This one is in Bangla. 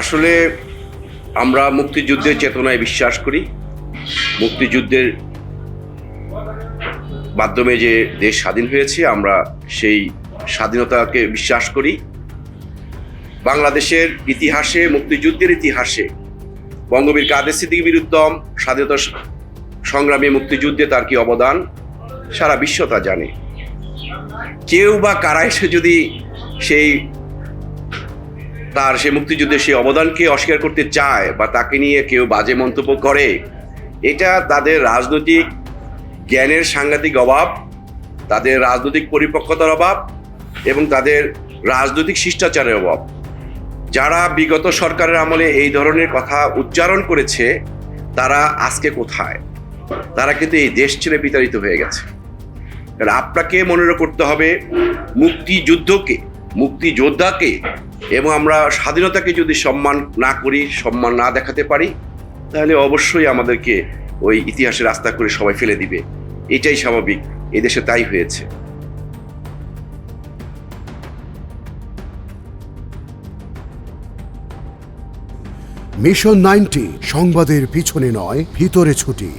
আসলে আমরা মুক্তিযুদ্ধের চেতনায় বিশ্বাস করি। মুক্তিযুদ্ধের মাধ্যমে যে দেশ স্বাধীন হয়েছে, আমরা সেই স্বাধীনতাকে বিশ্বাস করি। বাংলাদেশের ইতিহাসে, মুক্তিযুদ্ধের ইতিহাসে বঙ্গবীর কাদের সিদ্দিকী বীরুত্তম স্বাধীনতা সংগ্রামী মুক্তিযুদ্ধে তার কি অবদান, সারা বিশ্ব তা জানে। কেউ বা কারা এসে যদি সেই তার সেই মুক্তিযুদ্ধের সেই অবদানকে অস্বীকার করতে চায় বা তাকে নিয়ে কেউ বাজে মন্তব্য করে, এটা তাদের রাজনৈতিক জ্ঞানের সাংঘাতিক অভাব, তাদের রাজনৈতিক পরিপক্কতার অভাব এবং তাদের রাজনৈতিক শিষ্টাচারের অভাব। যারা বিগত সরকারের আমলে এই ধরনের কথা উচ্চারণ করেছে, তারা আজকে কোথায়? তারা কিন্তু এই দেশ ছেড়ে বিতাড়িত হয়ে গেছে। আপনাকে মনে করতে হবে, মুক্তিযুদ্ধকে মুক্তিযোদ্ধাকে এবং আমরা স্বাধীনতাকে যদি সম্মান না করি, সম্মান না দেখাতে পারি, তাহলে অবশ্যই আমাদেরকে ওই ইতিহাসের রাস্তা করে সবাই ফেলে দিবে। এটাই স্বাভাবিক। এদেশে তাই হয়েছে। মিশন নাইনটি সংবাদের পিছনে নয়, ভিতরে ছুটি।